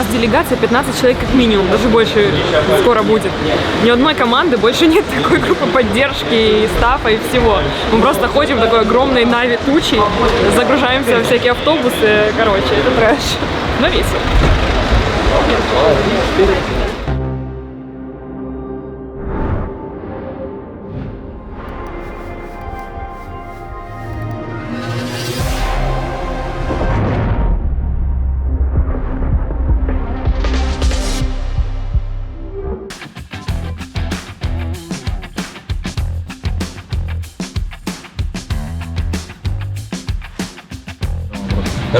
нас делегация 15 человек как минимум, даже больше скоро будет. Ни одной команды больше нет такой группы поддержки и стафа и всего. Мы просто ходим в такой огромной нави тучи, загружаемся в всякие автобусы, короче, это трэш. Но весело.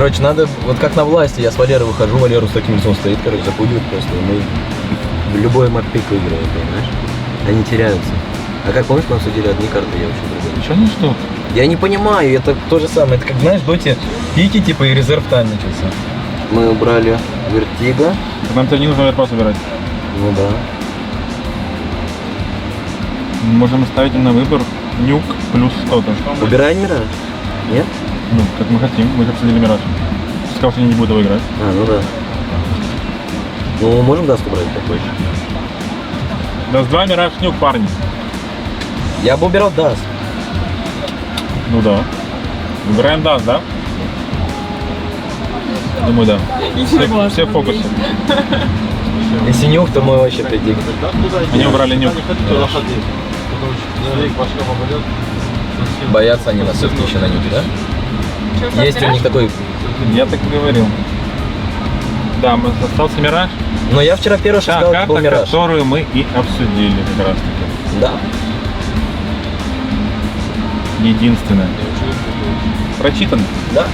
Короче, надо, вот как на власти, я с Валерой выхожу, Валеру с таким лицом стоит, короче, запугивает просто, и мы в любой маппик выигрываем, понимаешь? Они теряются. А как помнишь, мы обсудили одни карты, я вообще другой. Что ну что? Я не понимаю, это то же самое, это как, знаешь, в доте пики, типа, и резерв тайм начался. Мы убрали Вертига, Нам тебе не нужно вопрос выбирать. ну да. Можем ставить им на выбор нюк плюс что-то. Убираем Мираж? Нет? Ну, как мы хотим. Мы же обсудили Мираж. Сказал, что они не будут его играть. А, ну да. Ну, можем даст убрать попозже. Даст два Мираж нюк, парни. Я бы убирал даст. Ну да. Выбираем даст, да? Думаю, да. Все, все в фокусе. Если нюх, то мы вообще предик. Они убрали нюк. Боятся они нас все-таки еще на нюке, да? Есть у них такой... Я так и говорил. Да, мы остался Мираж. Но я вчера первый Та сказал, был Мираж. которую мы и обсудили как раз таки. Да. Единственное. Прочитан. Да.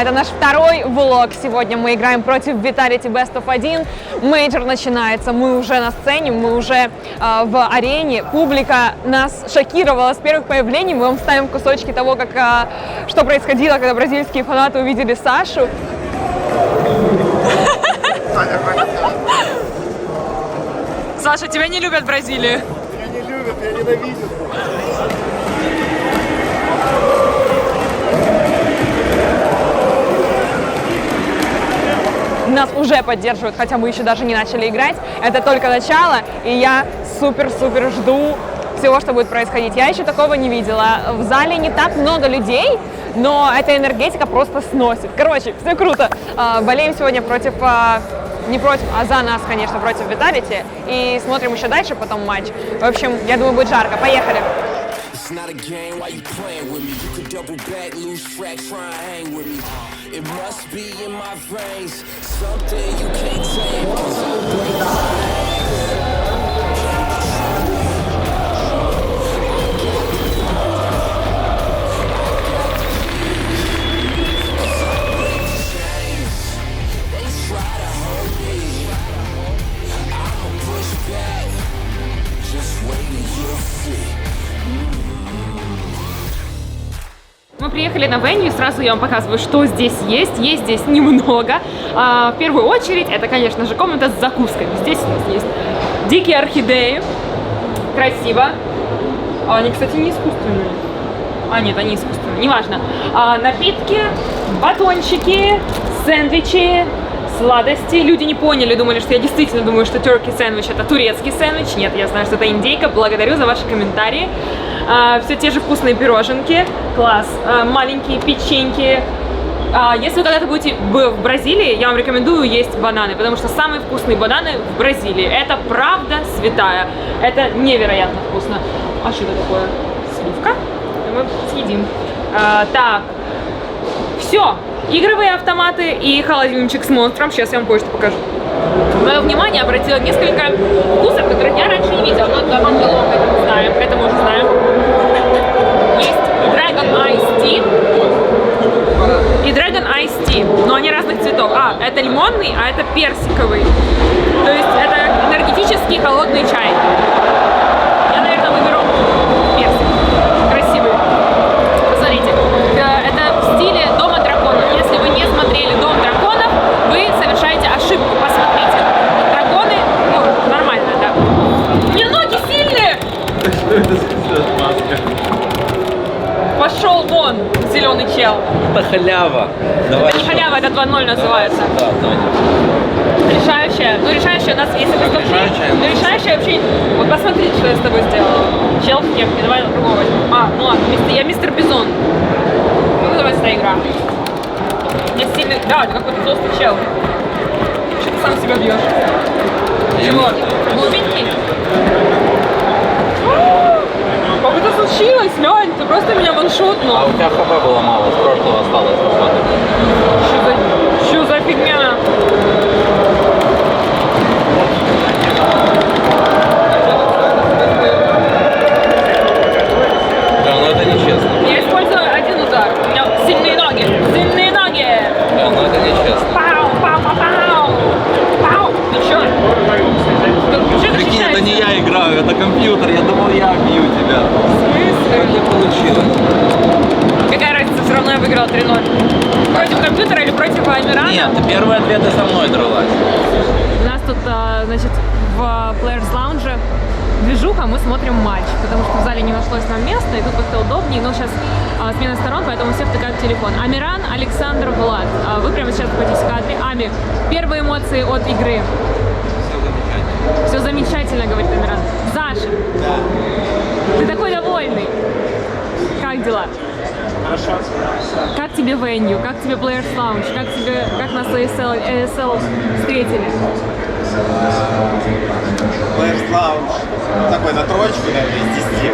Это наш второй влог. Сегодня мы играем против Vitality Best of 1. Мейджор начинается, мы уже на сцене, мы уже э, в арене. Публика нас шокировала с первых появлений. Мы вам ставим кусочки того, как, э, что происходило, когда бразильские фанаты увидели Сашу. Саша, тебя не любят в Бразилии. Нас уже поддерживают, хотя мы еще даже не начали играть. Это только начало, и я супер-супер жду всего, что будет происходить. Я еще такого не видела. В зале не так много людей, но эта энергетика просто сносит. Короче, все круто. А, Болеем сегодня против, а, не против, а за нас, конечно, против Виталити. И смотрим еще дальше потом матч. В общем, я думаю, будет жарко. Поехали. It's not a game, why you playing with me? You could double back, lose track, try and hang with me. It must be in my veins, something you can't tame. На веню, сразу я вам показываю, что здесь есть. Есть здесь немного. А, в первую очередь, это, конечно же, комната с закусками. Здесь у нас есть дикие орхидеи. Красиво. А они, кстати, не искусственные. А, нет, они искусственные, неважно. А, напитки, батончики, сэндвичи, сладости. Люди не поняли, думали, что я действительно думаю, что turkey сэндвич это турецкий сэндвич. Нет, я знаю, что это индейка. Благодарю за ваши комментарии. А, все те же вкусные пироженки. Класс. А, маленькие печеньки. А, если вы когда-то будете в Бразилии, я вам рекомендую есть бананы, потому что самые вкусные бананы в Бразилии. Это правда святая. Это невероятно вкусно. А что это такое? Сливка? Мы съедим. А, так, все. Игровые автоматы и холодильничек с монстром. Сейчас я вам кое-что покажу. Мое внимание обратило несколько вкусов, которых я раньше не видела. Но это мангалон, это мы знаем, это мы уже знаем. Ice Tea и Dragon Ice Tea, но они разных цветов. А, это лимонный, а это персиковый. То есть это энергетический холодный чай. Я, наверное, выберу персик. Красивый. Посмотрите, э, это в стиле Дома драконов. Если вы не смотрели Дом драконов, вы совершаете ошибку. Халява. Давай. Это не халява, это 2-0 называется. Да, давайте. Решающая. Ну, решающая у нас, если без конфликт, решающая. ну, решающая вообще... Вот посмотри, что я с тобой сделала. Чел в кепке, давай другого возьмем. А, ну ладно, я мистер Бизон. Ну, называется эта игра. Я сильно... Да, ты какой-то толстый чел. Что ты сам себя бьешь? Чего? Глубинки? Это случилось, Лень? Ты просто меня ваншотнул. А у тебя хп было мало, с прошлого осталось. Что за, что за фигня? Хорошо. Как тебе венью? Как тебе Players Lounge? Как тебе, как нас ASL, ASL встретили? Players Lounge. Такой на троечку, наверное, из 10.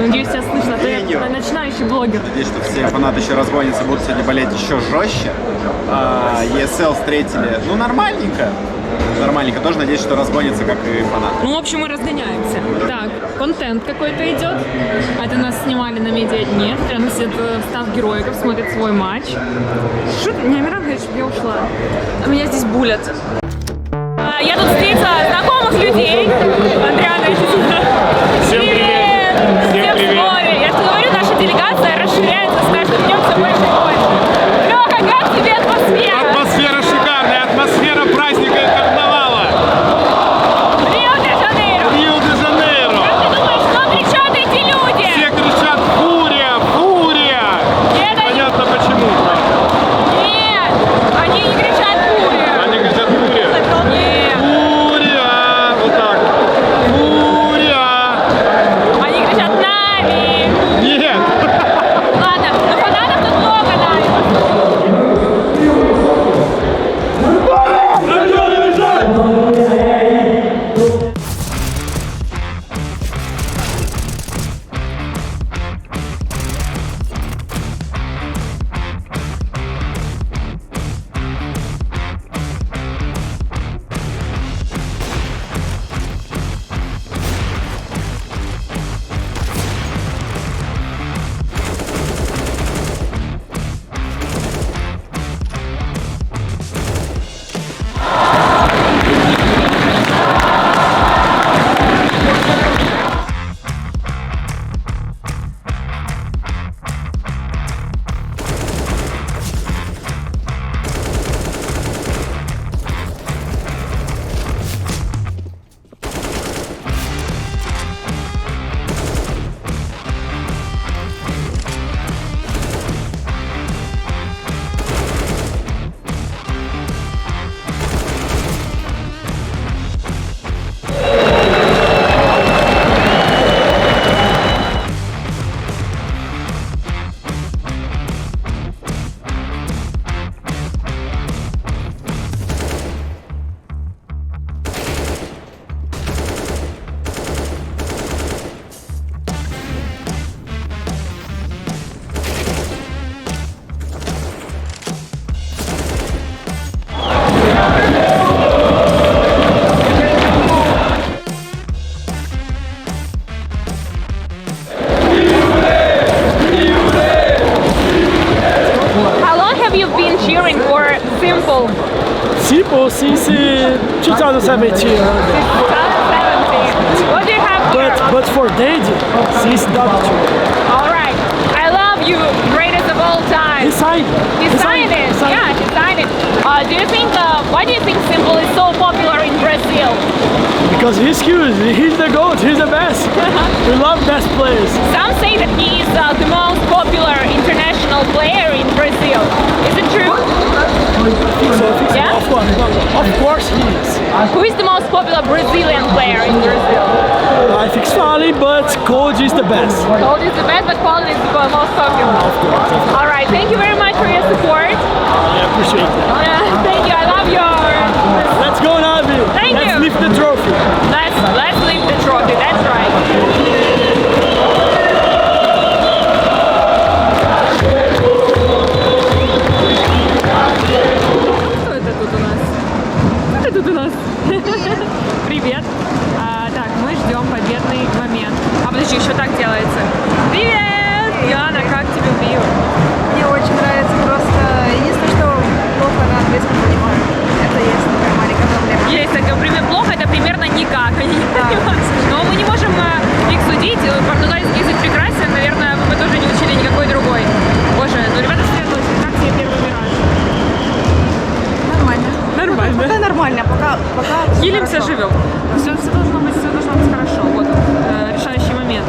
Надеюсь, тебя слышно. Ты Венью. начинающий блогер. Надеюсь, что все фанаты еще разгонятся, будут сегодня болеть еще жестче. А, ESL встретили, ну, нормальненько. Нормальненько. Тоже надеюсь, что разгонятся, как и фанаты. Ну, в общем, мы разгоняемся. Так, контент какой-то идет. Это нас снимали на медиа дне. Прям все став героиков смотрит свой матч. Что? Не, Амиран говорит, чтобы я ушла. А меня здесь булят. А, Я тут встретила знакомых людей. Андрианович. Have you been cheering for Simple? Simple since uh, 2017, 2017. What do you have here? but but for Daddy since W2. All right. I love you, greatest of all time. He signed. He signed it. Yeah, he signed it. Uh, do you think? Uh, why do you think Simple is so popular in Brazil? Because he's huge. He's the goat. He's the best. we love best players. Some say that he is uh, the most popular international player in Brazil. Is it true? Yeah. Of course, of course he is. Who is the most popular Brazilian player in Brazil? I think Svali, but Koji is the best. Gold is the best, but Quality is the most popular. All right. Thank you very much for your support. I appreciate it. Uh, thank пока, Хилимся, живем. Все, все должно быть, все должно быть хорошо. Вот э, решающий момент.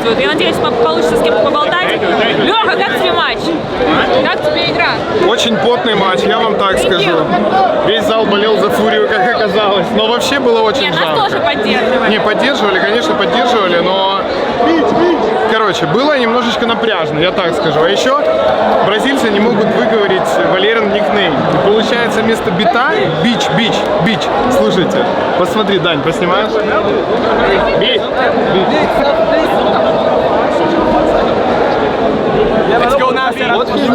Чувствуют. Я надеюсь, по- получится с кем-то поболтать. Леха, как тебе матч? Как тебе игра? Очень потный матч, я вам так скажу. Весь зал болел за Фурию, как оказалось. Но вообще было очень Нет, нас жарко. тоже поддерживали. Не, поддерживали, конечно, поддерживали, но... Короче, было немножечко напряжно, я так скажу. А еще бразильцы не могут выговорить Валерин никнейм. И Получается вместо бита бич, бич, бич. Слушайте, посмотри, Дань, поснимаешь? Бич. Let's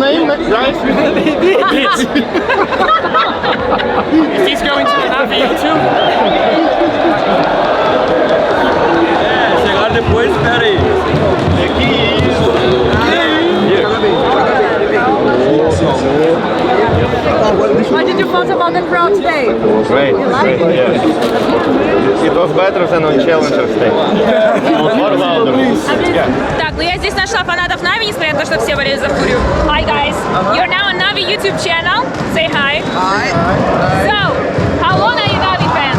name, if he's going to be happy, too. É, chegaram depois, espera aí. É What did you thought about the crowd today? Great, great, yeah. It was better than on Challenger stage. More louder. Так, ну я здесь нашла фанатов Нави, несмотря на то, что все болели за Фурию. Hi guys, you're now on Navi YouTube channel. Say hi. Hi. So, how long are you Navi fans?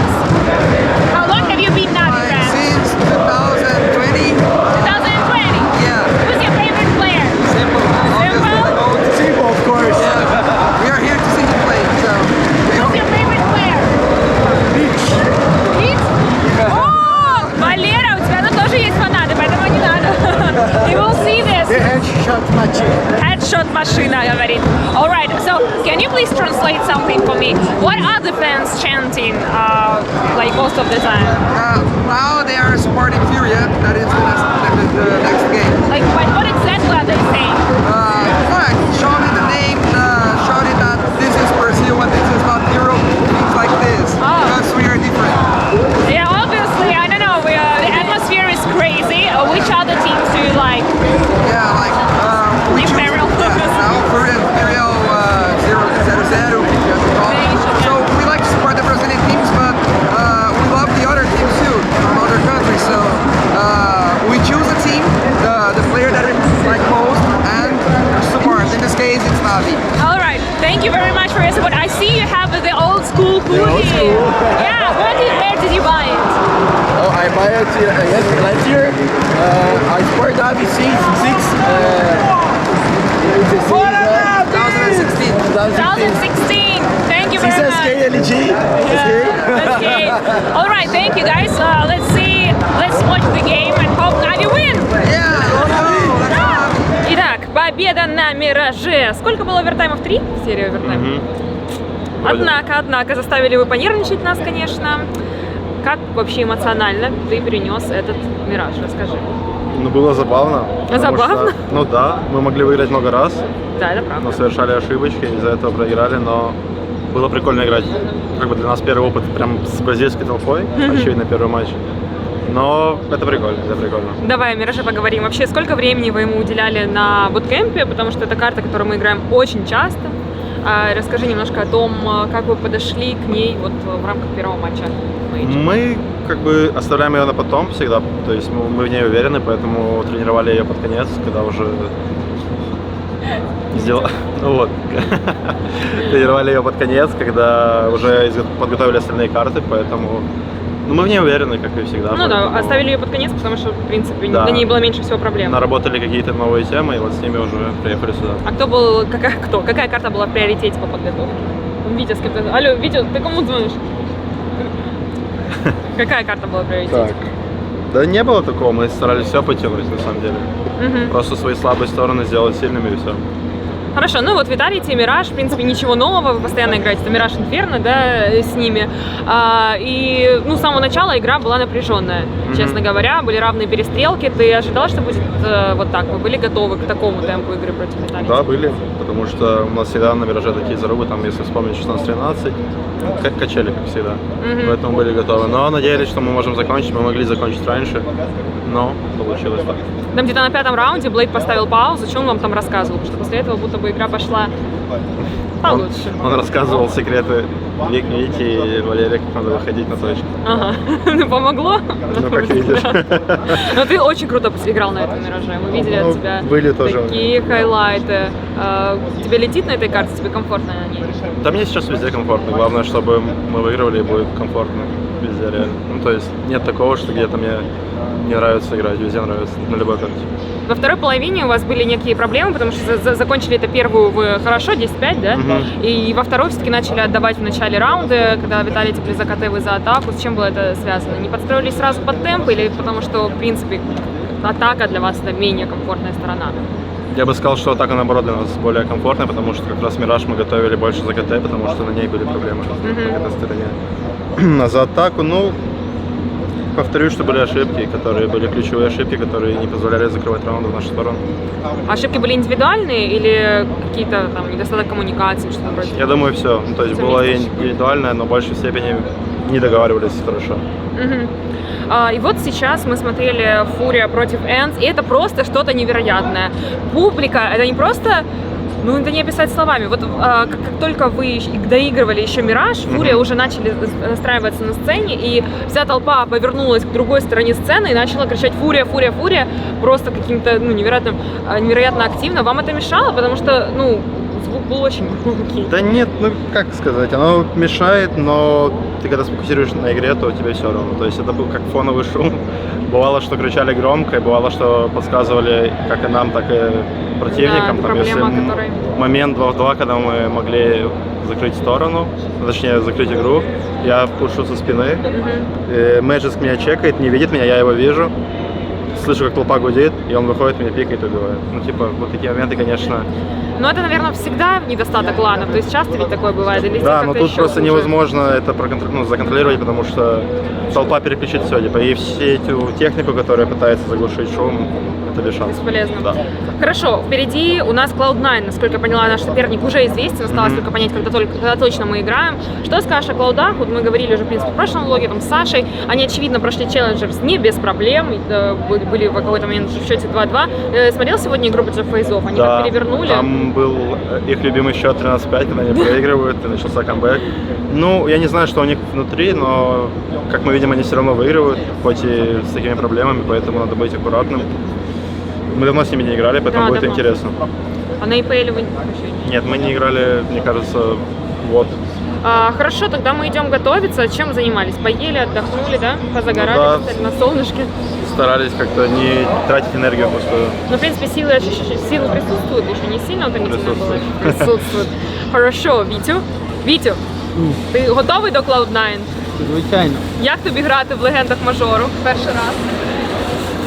Мираже. Сколько было овертаймов? Три? Серия овертаймов. Однако, однако, заставили вы понервничать нас, конечно. Как вообще эмоционально ты перенес этот Мираж? Расскажи. Ну, было забавно. Забавно? что, ну да, мы могли выиграть много раз, Да, это правда. но совершали ошибочки, из-за этого проиграли, но было прикольно играть. Как бы для нас первый опыт прям с бразильской толпой, очевидно, первый матч. Но это прикольно, это прикольно. Давай Мираже поговорим. Вообще, сколько времени вы ему уделяли на буткемпе? Потому что это карта, которую мы играем очень часто. А, расскажи немножко о том, а, как вы подошли к ней вот в рамках первого матча. Мы как бы оставляем ее на потом всегда, то есть мы, мы в ней уверены, поэтому тренировали ее под конец, когда уже сделал, ну вот, тренировали ее под конец, когда уже подготовили остальные карты, поэтому, ну мы в ней уверены, как и всегда. Ну да, поэтому оставили ее под конец, потому что, в принципе, Да. на ней было меньше всего проблем. Наработали какие-то новые темы, и вот с ними уже приехали сюда. А кто был, какая, кто, какая карта была в приоритете по подготовке? Витя с кем-то... Алло, Витя, ты кому звонишь? Какая карта была в приоритете? Да не было такого, мы старались все потянуть на самом деле. Мгм. Просто свои слабые стороны сделать сильными и все. Хорошо, ну вот Виталити, Мираж, в принципе, ничего нового, вы постоянно играете, это Мираж Инферно, да, с ними. А, и, ну, с самого начала игра была напряженная, честно говоря, были равные перестрелки. Ты ожидал, что будет э, вот так? Вы были готовы к такому темпу игры против Виталити? Да, были, потому что у нас всегда на Мираже такие зарубы, там, если вспомнить 16-13, как качели, как всегда. Поэтому были готовы. Но надеялись, что мы можем закончить, мы могли закончить раньше, но получилось так. Там где-то на пятом раунде Блейд поставил паузу, что он вам там рассказывал? Потому что после этого будто бы игра пошла Он, получше. он рассказывал секреты Вик, Вити и Валерия, как надо выходить на точку. Ага. Ну, помогло? Ну, как видишь. Но ты очень круто играл на этом Мираже. Мы видели Ну, от тебя были тоже. такие хайлайты. А, Тебе летит на этой карте? Тебе комфортно на ней? Да мне сейчас везде комфортно. Главное, чтобы мы выигрывали и будет комфортно везде реально. Ну, то есть нет такого, что где-то мне не нравится играть, везде нравится, на любой карте. Во второй половине у вас были некие проблемы, потому что за- за- закончили это первую вы хорошо, 10-5, да? Мгм. И во второй все-таки начали отдавать в начале раунда, когда Виталий типа за КТ, вы за атаку. С чем было это связано? Не подстроились сразу под темп или потому что, в принципе, атака для вас это менее комфортная сторона? Я бы сказал, что атака, наоборот, для нас более комфортная, потому что как раз Мираж мы готовили больше за КТ, потому что на ней были проблемы на этой стороне. За атаку, ну, повторюсь, что были ошибки, которые были ключевые ошибки, которые не позволяли закрывать раунды в нашу сторону. Ошибки были индивидуальные или какие-то там недостаток коммуникации, что-то вроде? Я думаю, все. Ну, то есть Всё было индивидуальное, но в большей степени не договаривались хорошо. А, И вот сейчас мы смотрели Фурия против Энс, и это просто что-то невероятное. Публика, это не просто ну, это не описать словами. Вот а, как, как только вы доигрывали еще Мираж, Фурия уже начали настраиваться на сцене, и вся толпа повернулась к другой стороне сцены и начала кричать «Фурия, Фурия, Фурия!» просто каким-то, ну, невероятным, а, невероятно активно. Вам это мешало? Потому что, ну, звук был очень громкий. Да нет, ну как сказать, оно мешает, но ты когда сфокусируешь на игре, то тебе все равно. То есть это был как фоновый шум. Бывало, что кричали громко, и бывало, что подсказывали как и нам, так и противникам. Да, Там, если проблема, м- которой- момент 2 в 2, когда мы могли закрыть сторону, точнее закрыть игру, я пушу со спины, э, Мэджиск меня чекает, не видит меня, я его вижу, слышу, как толпа гудит, и он выходит, меня пикает и убивает. Ну, типа, вот такие моменты, конечно, Но это, наверное, всегда недостаток ланов. То есть часто ведь такое бывает? Или Да, но тут просто хуже? невозможно это проконтр- ну, законтролировать, потому что толпа переключит все, типа, и все эту технику, которая пытается заглушить шум, это без шансов. Бесполезно. Да. Хорошо, впереди у нас Cloud9, насколько я поняла, наш соперник уже известен, осталось только понять, когда, только, когда точно мы играем. Что скажешь о Cloud Вот мы говорили уже, в принципе, в прошлом влоге, там, с Сашей, они, очевидно, прошли Challengers не без проблем, э, были- в какой-то момент в счете 2-2. Э, Смотрел сегодня игру против Фейзов? Они Да, перевернули. Там был э, их любимый счет 13-5, когда они проигрывают, и начался камбэк. Ну, я не знаю, что у них внутри, но, как мы видим, они все равно выигрывают, хоть и с такими проблемами, поэтому надо быть аккуратным. Мы давно с ними не играли, поэтому Да, будет давно. интересно. А на EPL вы вообще Нет, мы не играли, мне кажется, вот. А, хорошо, тогда мы идем готовиться. Чем занимались? Поели, отдохнули, да? Позагорали, Ну да. на солнышке. старались как-то не тратить энергию пустую. Ну, в принципе, силы, ощущ- силы присутствуют, еще не сильно утомительно было. Присутствует. Присутствует. Хорошо, Вітю. Вітю, ти готовий до Cloud9? Звичайно. Як тобі грати в легендах мажору перший раз?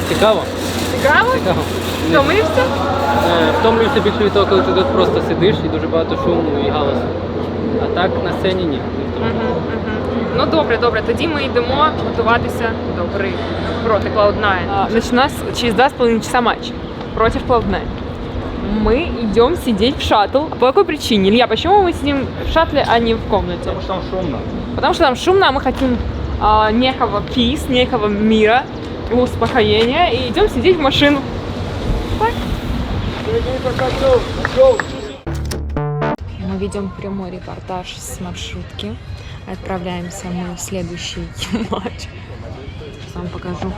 Цікаво. Цікаво? Цікаво. Втомився? Е, Втомлюєшся більше від того, коли ти тут просто сидиш і дуже багато шуму і галасу. А так на сцені ні. не втомлюєшся. Ну добре, добре. Тоді ми йдемо готуватися до гри проти Cloud9. Значит, у нас через два с половиной часа матч против Cloud9. Мы идем сидеть в шаттл. По какой причине? Илья, почему мы сидим в шаттле, а не в комнате? Потому что там шумно. Потому что там шумно, а мы хотим а, некого peace, некого мира, успокоения, и идем сидеть в машину. Так. мы ведем прямой репортаж с маршрутки. Отправляемся мы в следующий матч. Сейчас вам покажу,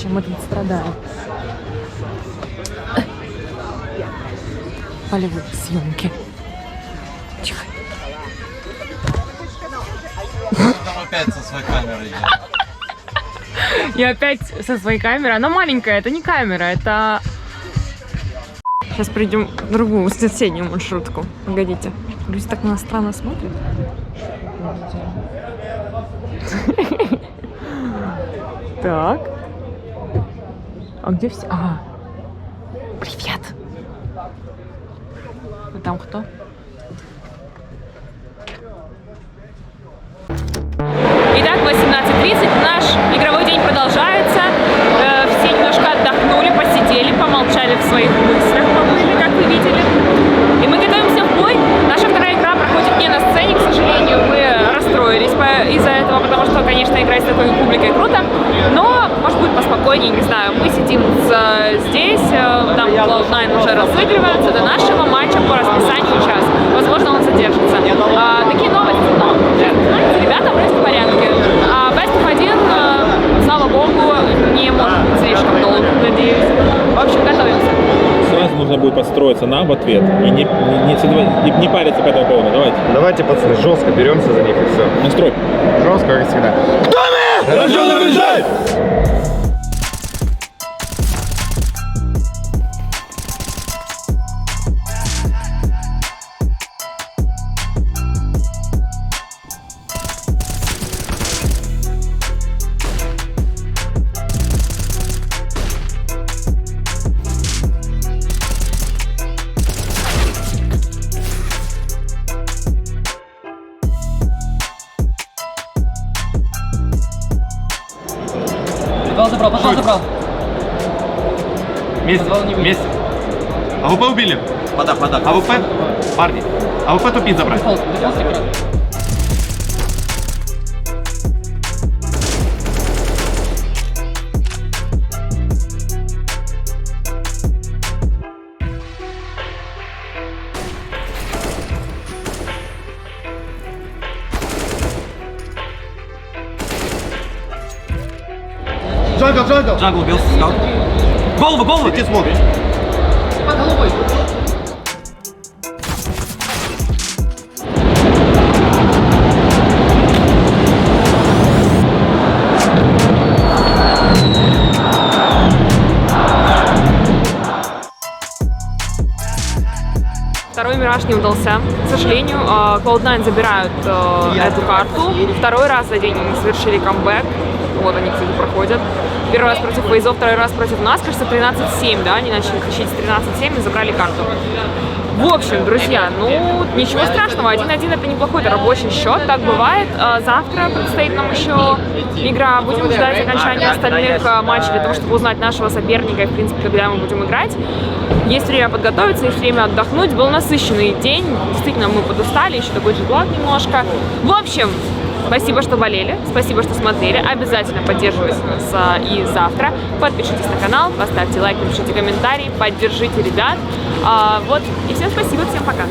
чем мы тут страдаем. Полевые съемки. Тихо. опять со своей камерой. И опять со своей камерой. Она маленькая, это не камера, это... Сейчас придем в другую соседнюю маршрутку. Погодите. Люди так на нас странно смотрят. Так. А где все? А. Привет. А там кто? Итак, 18.30, наш игровой день продолжается. Э, Все немножко отдохнули, посидели, помолчали в своих мыслях, видели. И мы готовимся в бой. Наша вторая игра проходит не на сцене, к сожалению, мы расстроились из-за этого, потому что, конечно, играть с такой публикой круто, но, может быть, поспокойнее, не знаю. Мы сидим с- здесь, э, там Cloud9 уже разыгрывается до нашего матча по расписанию час. Возможно, он задержится. А, такие новости, но, э, ребята вроде в порядке. А Best of 1, э, слава богу, не может быть слишком долго, надеюсь. В общем, готовимся. Сразу нужно будет подстроиться нам в ответ и не, не, не, не- париться по этому поводу. Давайте. Давайте, пацаны, жестко беремся за них и все. Настрой. Жестко, как всегда. Подвал Пода. АВП, парни. АВП тупит забрать. Джангл, джангл. Джангл убил скаут. Голову, голову! Иди смотри. Под головой. Мираж не удался. К сожалению, э, Cloud9 забирают э, эту карту. Второй раз за день они совершили камбэк. Вот они, кстати, проходят. Первый раз против Фейзов, второй раз против нас. Кажется, 13-7, да? Они начали тащить с 13-7 и забрали карту. В общем, друзья, ну, ничего страшного. 1-1 это неплохой рабочий счет, так бывает. А Завтра предстоит нам еще игра. Будем ждать окончания остальных а, матчей для того, чтобы узнать нашего соперника и, в принципе, когда мы будем играть. Есть время подготовиться, есть время отдохнуть. Был насыщенный день. Действительно, мы подустали, еще такой джетлаг немножко. В общем, Спасибо, что болели, спасибо, что смотрели. Обязательно поддерживайте нас а, и завтра. Подпишитесь на канал, поставьте лайк, напишите комментарий, поддержите ребят. А, вот, и всем спасибо, всем пока.